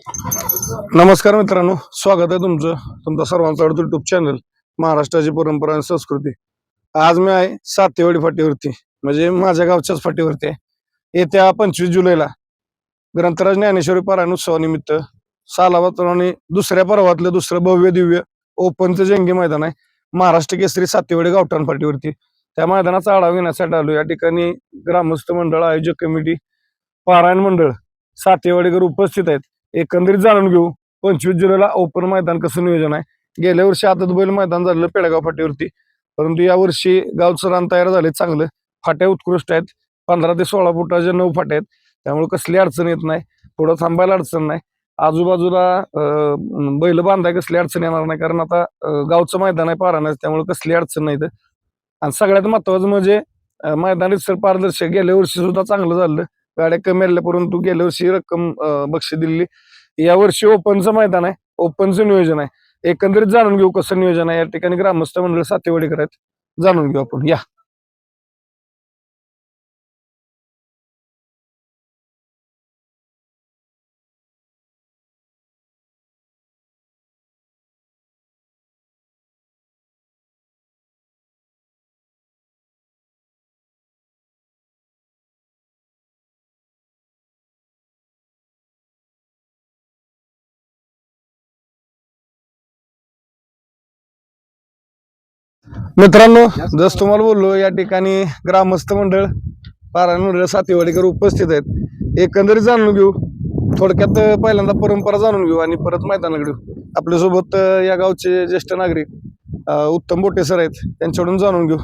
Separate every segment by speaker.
Speaker 1: नमस्कार मित्रांनो स्वागत आहे तुमचं तुमचा सर्वांचा आवडतो युट्यूब चॅनल महाराष्ट्राची परंपरा आणि संस्कृती. आज मी आहे सातेवाडी फाटीवरती म्हणजे माझ्या गावच्याच फाटीवरती आहे. येत्या पंचवीस जुलैला ग्रंथराज ज्ञानेश्वरी पारायण उत्सवानिमित्त आणि दुसऱ्या पर्वातलं दुसरं भव्य दिव्य ओपनचं जंगी मैदान आहे. महाराष्ट्र केसरी सातेवाडी गावठाण फाटीवरती. त्या मैदानाचा आढावा घेण्यासाठी आलो. या ठिकाणी ग्रामस्थ मंडळ आयोजक कमिटी पारायण मंडळ सातेवाडीकर उपस्थित आहेत. एकंदरीत जाणून घेऊ. पंचवीस जुलैला ओपन मैदान कसं नियोजन आहे? गेल्या वर्षी आता बैल मैदान झालेलं पेडगाव फाटीवरती परंतु या वर्षी गावचं रान तयार झाले चांगलं. फाट्या उत्कृष्ट आहेत. पंधरा ते सोळा फुटाच्या नऊ फाट्या आहेत. त्यामुळे कसली अडचण येत नाही. पुढं थांबायला अडचण नाही. आजूबाजूला अं, बैल बांधाय कसली अडचण येणार नाही. कारण आता गावचं मैदान आहे पारायण त्यामुळे कसली अडचण नाही आणि सगळ्यात महत्वाचं म्हणजे मैदान सर पारदर्शक गेल्या वर्षी सुद्धा चांगलं झालं. गाड्या कमी आल्या परंतु गेल्या वर्षी रक्कम बक्षी बक्षीस दिलेली. या वर्षी ओपनचं मैदान आहे. ओपनचं नियोजन आहे. एकंदरीत जाणून घेऊ कसं नियोजन आहे. या ठिकाणी ग्रामस्थ मंडळ सातेवाडीकर आहेत. जाणून घेऊ आपण. या. मित्रांनो जस तुम्हाला बोललो या ठिकाणी ग्रामस्थ मंडळ पारायण मंडळ सातेवाडीकर उपस्थित आहेत. एकंदरीत जाणून घेऊ. थोडक्यात पहिल्यांदा परंपरा जाणून घेऊ आणि परत मैदानाकडे येऊ. आपल्यासोबत या गावचे ज्येष्ठ नागरिक उत्तम बोटे सर आहेत. त्यांच्याकडून जाणून घेऊ.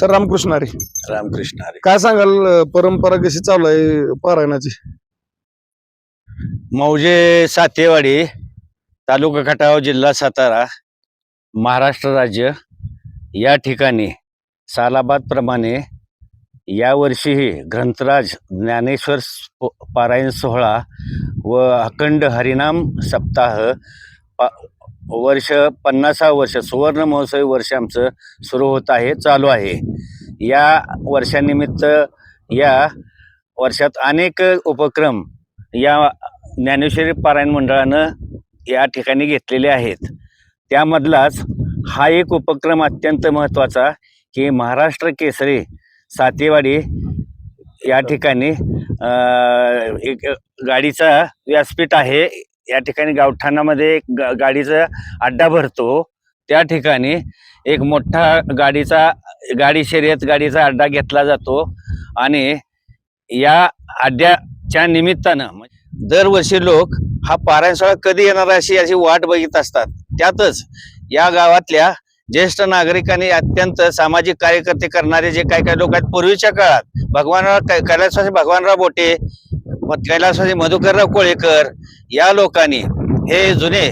Speaker 1: सर रामकृष्ण हरी.
Speaker 2: रामकृष्ण हरी.
Speaker 1: काय सांगाल परंपरा कशी चालू आहे पारायणाची?
Speaker 2: मौजे सातेवाडी तालुका खटाव जिल्हा सातारा महाराष्ट्र राज्य. या ठिकाणी सालाबादप्रमाणे यावर्षीही ग्रंथराज ज्ञानेश्वर पारायण सोहळा व अखंड हरिनाम सप्ताह पा वर्ष पन्नासा वर्ष सुवर्ण महोत्सवी वर्ष आमचं सुरू होत आहे चालू आहे. या वर्षानिमित्त या वर्षात अनेक उपक्रम या ज्ञानेश्वरी पारायण मंडळानं या ठिकाणी घेतलेले आहेत. त्यामधलाच हा एक उपक्रम अत्यंत महत्त्वाचा की महाराष्ट्र केसरी सातेवाडी या ठिकाणी एक गाडीचा व्यासपीठ आहे. या ठिकाणी गावठाणामध्ये एक गा गाडीचा अड्डा भरतो. त्या ठिकाणी एक मोठा गाडीचा गाडी शर्यत गाडीचा अड्डा घेतला जातो आणि या अड्ड्याच्या निमित्तानं म्हणजे दरवर्षी लोक हा पारायण सोहळा कधी येणार अशी अशी वाट बघित असतात. त्यातच या गावातल्या ज्येष्ठ नागरिकांनी अत्यंत सामाजिक कार्यकर्ते करणारे जे काही काही लोक आहेत पूर्वीच्या काळात भगवानराव कैलासवासी भगवानराव बोटे कैलासवासी मधुकरराव कोळेकर या लोकांनी हे जुने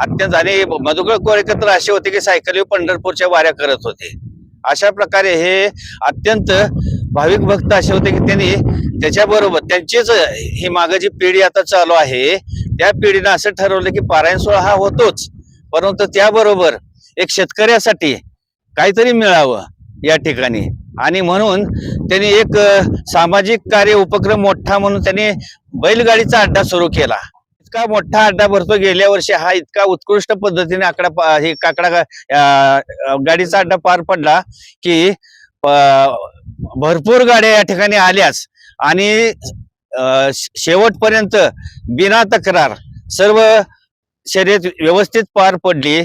Speaker 2: अत्यंत आणि मधुकर कोळेकर तर असे होते की सायकली पंढरपूरच्या वाऱ्या करत होते. अशा प्रकारे हे अत्यंत भाविक भक्त असे होते की त्यांनी त्याच्याबरोबर त्यांचीच ही मागं जी पिढी आता चालू आहे त्या पिढीनं असं ठरवलं की पारायण सोहळा हा होतोच. परंतु त्याबरोबर एक शेतकऱ्यासाठी काहीतरी मिळावं या ठिकाणी. आणि म्हणून त्यांनी एक सामाजिक कार्य उपक्रम मोठा म्हणून त्यांनी बैलगाडीचा अड्डा सुरू केला. इतका मोठा अड्डा भरतो गेल्या वर्षी हा इतका उत्कृष्ट पद्धतीने आकडा पा- हे काकडा गाडीचा अड्डा पार पडला की भरपूर गाड्या या ठिकाणी आल्याच. आणि शेवटपर्यंत बिना तक्रार सर्व शर्यत व्यवस्थित पार पडली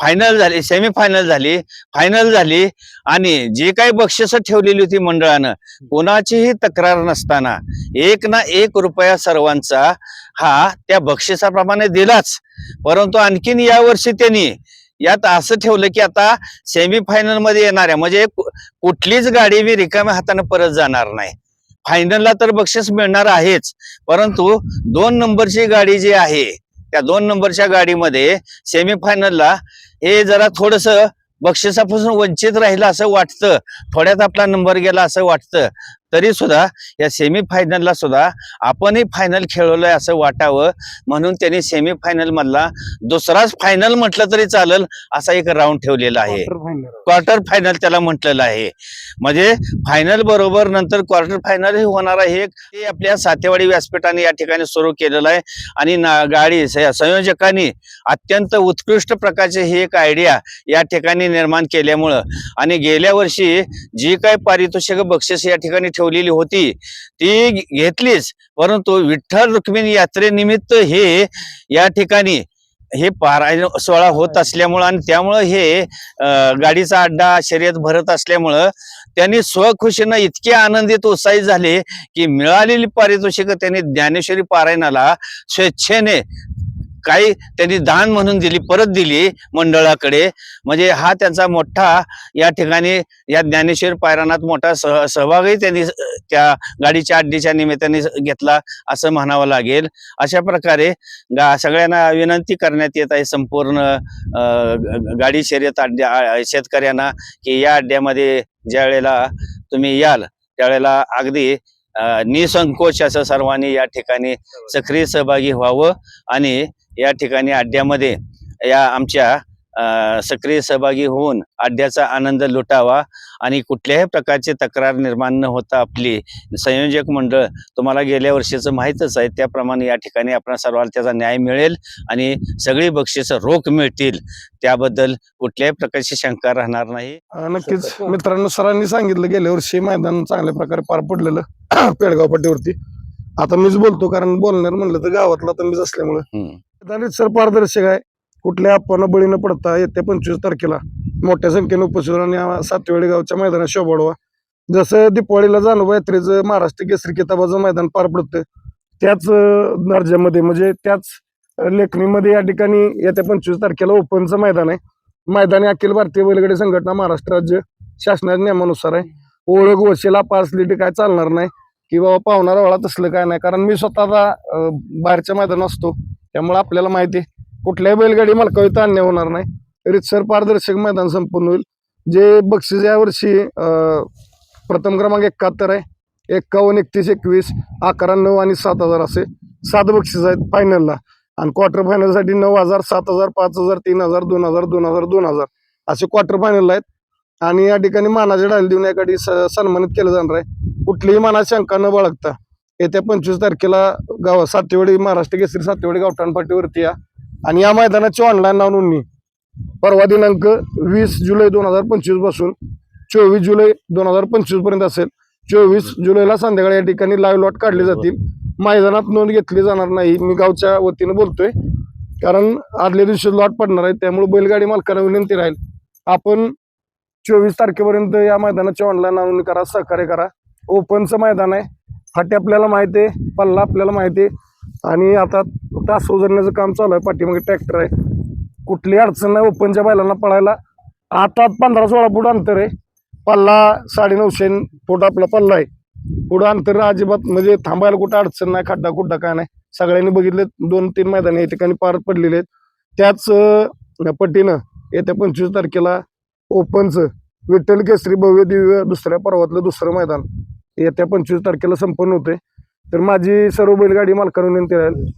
Speaker 2: फायनल झाली सेमी फायनल झाली फायनल झाली आणि जी काही बक्षिसं ठेवलेली होती मंडळानं कोणाचीही तक्रार नसताना एक ना एक रुपया सर्वांचा हा त्या बक्षिसाप्रमाणे दिलाच. परंतु आणखीन यावर्षी त्यांनी यात असं ठेवलं की आता सेमी फायनलमध्ये येणाऱ्या म्हणजे कुठलीच गाडी मी रिकाम्या हाताने परत जाणार नाही. फायनलला तर बक्षीस मिळणार आहेच परंतु दोन नंबरची गाडी जी आहे त्या दोन नंबरच्या गाडीमध्ये सेमीफायनलला हे जरा थोडस बक्षिसापासून वंचित राहिलं असं वाटतं. थोड्यात आपला नंबर गेला असं वाटतं. तरी सुद्धा या सेमी फायनलला सुद्धा आपणही फायनल खेळलोय असं वाटावं. म्हणून त्यांनी सेमी फायनल मधला दुसराच फायनल म्हटलं तरी चालेल असा एक राऊंड ठेवलेला आहे. क्वार्टर फायनल त्याला म्हटलेलं आहे. म्हणजे फायनल बरोबर नंतर क्वार्टर फायनल ही होणार आहे हे आपल्या सातेवाडी व्यासपीठाने या ठिकाणी सुरू केलेलं आहे. आणि गाडी संयोजकांनी अत्यंत उत्कृष्ट प्रकारचे ही एक आयडिया या ठिकाणी निर्माण केल्यामुळं. आणि गेल्या वर्षी जी काय पारितोषिक बक्षीस या ठिकाणी ठेवलेली होती. ती घेतलीच. परंतु विठ्ठल रुक्मिणी यात्रेनिमित्त हे या ठिकाणी हे पारायण सोहळा होत असल्यामुळं आणि त्यामुळं हे गाडीचा अड्डा शर्यत भरत असल्यामुळं त्यांनी स्वखुशीनं इतके आनंदित उत्साहित झाले की मिळालेली पारितोषिक त्यांनी ज्ञानेश्वरी पारायणाला स्वेच्छेने काही त्यांनी दान म्हणून दिली परत दिली मंडळाकडे. म्हणजे हा त्यांचा मोठा या ठिकाणी या ज्ञानेश्वर पायरानात मोठा सह सहभागही त्यांनी त्या गाडीच्या अड्डीच्या निमित्ताने घेतला असं म्हणावं लागेल. अशा प्रकारे गा सगळ्यांना विनंती करण्यात येत आहे संपूर्ण गाडी शर्यत अड्ड्या शेतकऱ्यांना की या अड्ड्यामध्ये ज्या वेळेला तुम्ही याल त्यावेळेला अगदी निसंकोच असं सर्वांनी या ठिकाणी सक्रिय सहभागी व्हावं आणि या ठिकाणी अड्ड्यामध्ये या आमच्या सक्रिय सहभागी होऊन अड्ड्याचा आनंद लुटावा आणि कुठल्याही प्रकारची तक्रार निर्माण न होता आपली संयोजक मंडळ तुम्हाला गेल्या वर्षीचं माहीतच आहे. त्याप्रमाणे या ठिकाणी आपण सर्वांना त्याचा न्याय मिळेल आणि सगळी बक्षिसं रोख मिळतील. त्याबद्दल कुठल्याही प्रकारची शंका राहणार नाही.
Speaker 1: नक्कीच. मित्रांनो सरांनी सांगितलं गेल्या वर्षी मैदान चांगल्या प्रकारे पार पडलेलं पेडगाव पाटीवरती आता मीच बोलतो कारण बोलणार म्हणलं तर गावातला तर मीच असल्यामुळे. दलित सर पारदर्शक आहे. कुठल्या आपण बळी न पडता येत्या पंचवीस तारखेला मोठ्या संख्येने उपस्थित आणि सातवेळी गावच्या मैदानात शोभाडवा जसं दीपावळीला जानोबा यात्रेचं महाराष्ट्र केसरी किताबाचं मैदान पार पडतं त्याच दर्जामध्ये म्हणजे त्याच लेखणीमध्ये या ठिकाणी येत्या पंचवीस तारखेला ओपनचं मैदान आहे. मैदानी अखिल भारतीय बैलगाडी संघटना महाराष्ट्र राज्य शासनाच्या नियमानुसार आहे. ओळख वशिला पार्सलिटी काय चालणार नाही. की बाबा पाहुणारा वाळा तसलं काय नाही. कारण मी स्वतःला बाहेरच्या मैदान असतो. त्यामुळे आपल्याला माहिती आहे कुठल्याही बैलगाडी मालकावित अन्याय होणार नाही. रितसर पारदर्शक मैदान संपन्न होईल. जे बक्षीस यावर्षी प्रथम क्रमांक एकाहत्तर आहे. एक्कावन्न एकतीस एकवीस अकरा नऊ आणि सात हजार असे सात बक्षीस आहेत फायनलला आणि क्वार्टर फायनलसाठी नऊ हजार सात हजार पाच हजार तीन हजार दोन हजार दोन हजार दोन हजार असे क्वार्टर फायनल आहेत. आणि या ठिकाणी मानाचे डाल देऊन या स- सन्मानित केलं जाणार आहे. कुठलीही मानाची शंका न बाळगता. येत्या पंचवीस तारखेला गाव सातेवाडी महाराष्ट्र केसरी सातेवाडी गावठाण पाटीवरती या. आणि या मैदानाची ऑनलाईन नोंदणी. परवा दिनांक वीस जुलै दोन हजार पंचवीसपासून चोवीस जुलै दोन हजार पंचवीसपर्यंत असेल. चोवीस जुलैला संध्याकाळी या ठिकाणी लाईव्ह लॉट काढले जातील. मैदानात नोंद घेतली जाणार नाही मी गावच्या वतीनं बोलतोय. कारण आदल्या दिवशी लॉट पडणार आहे त्यामुळे बैलगाडी मालकाला विनंती राहील. आपण चोवीस तारखेपर्यंत या मैदानाची ऑनलाईन नोंदणी करा सहकार्य करा. ओपनचं मैदान आहे. फाटी आपल्याला माहिती आहे पल्ला आपल्याला माहिती आहे. आणि आता तास उजरण्याचं काम चालू आहे पाठीमागे ट्रॅक्टर आहे. कुठली अडचण नाही ओपनच्या बैलांना पळायला. आता पंधरा सोळा फूट अंतर आहे. पल्ला साडे नऊशे फूट आपला पल्ला आहे. पुढं अंतर अजिबात म्हणजे थांबायला कुठं अडचण नाही खड्डा खुड्डा काय नाही. सगळ्यांनी बघितले दोन तीन मैदान या ठिकाणी पार पडलेले आहेत. त्याच पटीनं येत्या पंचवीस तारखेला ओपनचं विठ्ठल केसरी भव्य दिव्य दुसऱ्या पर्वातलं दुसरं मैदान. येत्या पंचवीस तारखेला संपन्न होते तर माझी सर्व बैलगाडी मालकांना विनंती राहील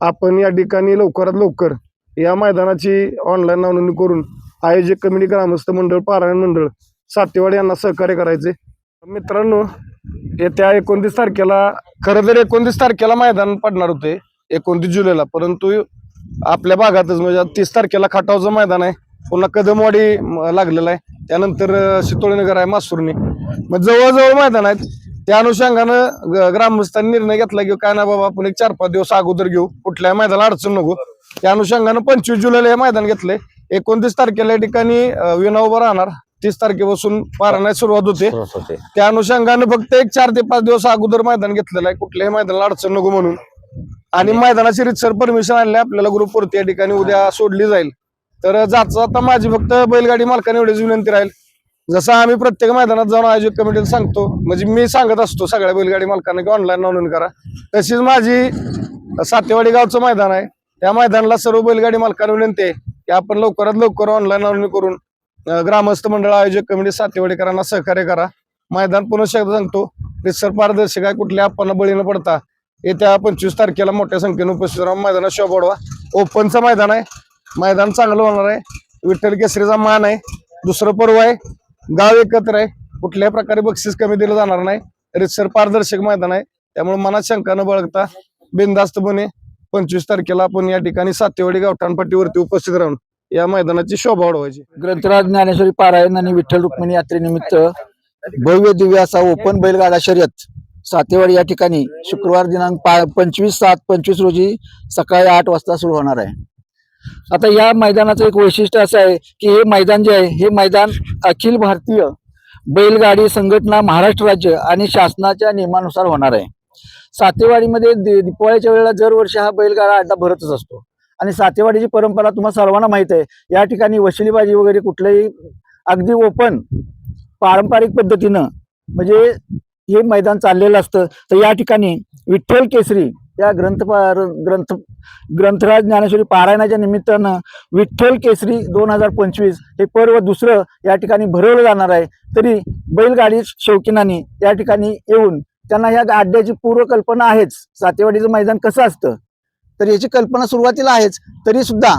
Speaker 1: आपण या ठिकाणी लवकरात लवकर या मैदानाची ऑनलाईन नोंदणी करून आयोजक कमिटी ग्रामस्थ मंडळ पारायण मंडळ सातेवाड यांना सहकार्य करायचे मित्रांनो येत्या एकोणतीस तारखेला खरं तर एकोणतीस तारखेला मैदान पडणार होते एकोणतीस जुलैला. परंतु आपल्या भागातच म्हणजे तीस तारखेला खाटावचं मैदान आहे. पुन्हा कदमवाडी लागलेलं आहे. त्यानंतर शितोळीनगर आहे मासुर्णी. मग जवळजवळ मैदान आहेत त्या अनुषंगानं ग- ग्रामस्थांनी निर्णय घेतला की काय ना बाबा आपण एक चार पाच दिवस अगोदर घेऊ. कुठल्याही मैदानाला अडचण नको. त्या अनुषंगानं पंचवीस जुलैला हे मैदान घेतलंय एकोणतीस तारखेला या ठिकाणी अं, विना उभं राहणार. तीस तारखेपासून पारायणाची सुरुवात होते.
Speaker 2: होते.
Speaker 1: त्या अनुषंगानं फक्त एक चार ते पाच दिवस अगोदर मैदान घेतलेलं आहे. कुठल्याही मैदानाला अडचण नको म्हणून. आणि मैदानाची रितसर परमिशन आणली आपल्याला ग्रुपवरती या ठिकाणी उद्या सोडली जाईल. तर जाता जाता माझी फक्त बैलगाडी मालकाने एवढीच विनंती राहील. जसं आम्ही प्रत्येक मैदानात जाऊन आयोजक कमिटीला सांगतो म्हणजे मी सांगत असतो सगळ्या बैलगाडी मालकांना की ऑनलाईन नोंदणी करा. तशीच माझी सातेवाडी गावचं मैदान आहे. त्या मैदानाला सर्व बैलगाडी मालकांना विनंती आहे की आपण लवकरात लवकर ऑनलाईन नोंदणी करून ग्रामस्थ मंडळ आयोजक कमिटी सातेवाडीकरांना सहकार्य करा. मैदान पुन्हा एकदा सांगतो रिसर पारदर्शक आहे कुठल्या आपण बळी न पडता. येत्या पंचवीस तारखेला मोठ्या संख्येने उपस्थित राहून मैदानात शोभा ओपनचं मैदान आहे. मैदान चांगलं होणार आहे. विठ्ठल केसरीचा मान आहे. दुसरं पर्व आहे. गाव एकत्र आहे. कुठल्याही प्रकारे बक्षीस कमी दिलं जाणार नाही. रितसर पारदर्शक मैदान आहे. त्यामुळे मनात शंका न बाळगता बिनधास्तपणे पंचवीस तारखेला आपण या ठिकाणी सातेवाडी गावठाणपट्टीवरती उपस्थित राहून या मैदानाची शोभा वाढवायची.
Speaker 3: ग्रंथराज ज्ञानेश्वरी पारायण आणि विठ्ठल रुक्मिणी यात्रेनिमित्त भव्य दिव्य असा ओपन बैलगाडा शर्यत सातेवाडी या ठिकाणी शुक्रवार दिनांक पंचवीस सात पंचवीस रोजी सकाळी आठ वाजता सुरू होणार आहे. आता या मैदानाचं एक वैशिष्ट्य असं आहे की हे मैदान जे आहे हे मैदान अखिल भारतीय बैलगाडी संघटना महाराष्ट्र राज्य आणि शासनाच्या नियमानुसार होणार आहे. सातेवाडीमध्ये दि- दिवाळीच्या वेळेला दरवर्षी हा बैलगाडा अड्डा भरतच असतो. आणि सातेवाडीची परंपरा तुम्हाला सर्वांना माहीत आहे या ठिकाणी वशिलीबाजी वगैरे कुठलंही अगदी ओपन पारंपरिक पद्धतीनं म्हणजे हे मैदान चाललेलं असतं. तर या ठिकाणी विठ्ठल केसरी या ग्रंथ ग्रंथ ग्रंथराज ज्ञानेश्वरी पारायणाच्या निमित्तानं विठ्ठल केसरी दोन हजार पंचवीस हे पर्व दुसरं या ठिकाणी भरवलं जाणार आहे. तरी बैलगाडी शौकीनांनी या ठिकाणी येऊन त्यांना या अड्ड्याची पूर्वकल्पना आहेच. सातेवाडीचं मैदान कसं असतं? तर याची कल्पना सुरुवातीला आहेच. तरी सुद्धा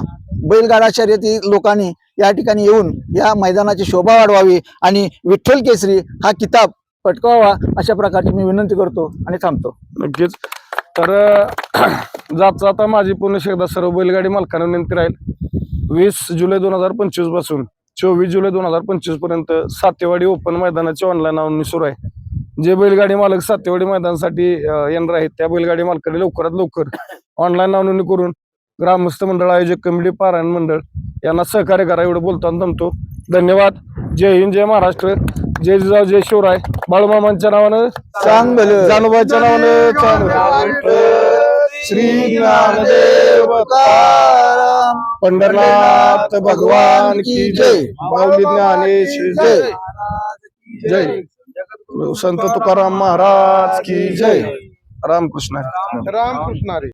Speaker 3: बैलगाडा शर्यती लोकांनी या ठिकाणी येऊन या मैदानाची शोभा वाढवावी आणि विठ्ठल केसरी हा किताब पटकावा अशा प्रकारची मी विनंती करतो आणि थांबतो.
Speaker 1: नक्कीच. तर जात जाता माझी पुन्हा एकदा सर्व बैलगाडी मालकांना विनंती राहील. वीस जुलै दोन हजार पंचवीसपासून चोवीस जुलै दोन हजार पंचवीसपर्यंत सातेवाडी ओपन मैदानाची ऑनलाईन नोंदणी सुरू आहे. जे बैलगाडी मालक सातेवाडी मैदानासाठी येणार आहेत त्या बैलगाडी मालकाने लवकरात लवकर ऑनलाईन नोंदणी करून ग्रामस्थ मंडळ आयोजक कमिटी पारायण मंडळ यांना सहकार्य करा एवढं बोलताना थांबतो. धन्यवाद. जय हिंद जय महाराष्ट्र. जय जिजाऊ जय शिवराय. बाळूमामांच्या नावानं. जानूबाईच्या नावानं. श्री ज्ञानदेव. पंढरनाथ भगवान की जय माऊली ज्ञानेश जय जय संत तुकाराम महाराज की जय रामकृष्ण हरी.
Speaker 4: रामकृष्ण हरी.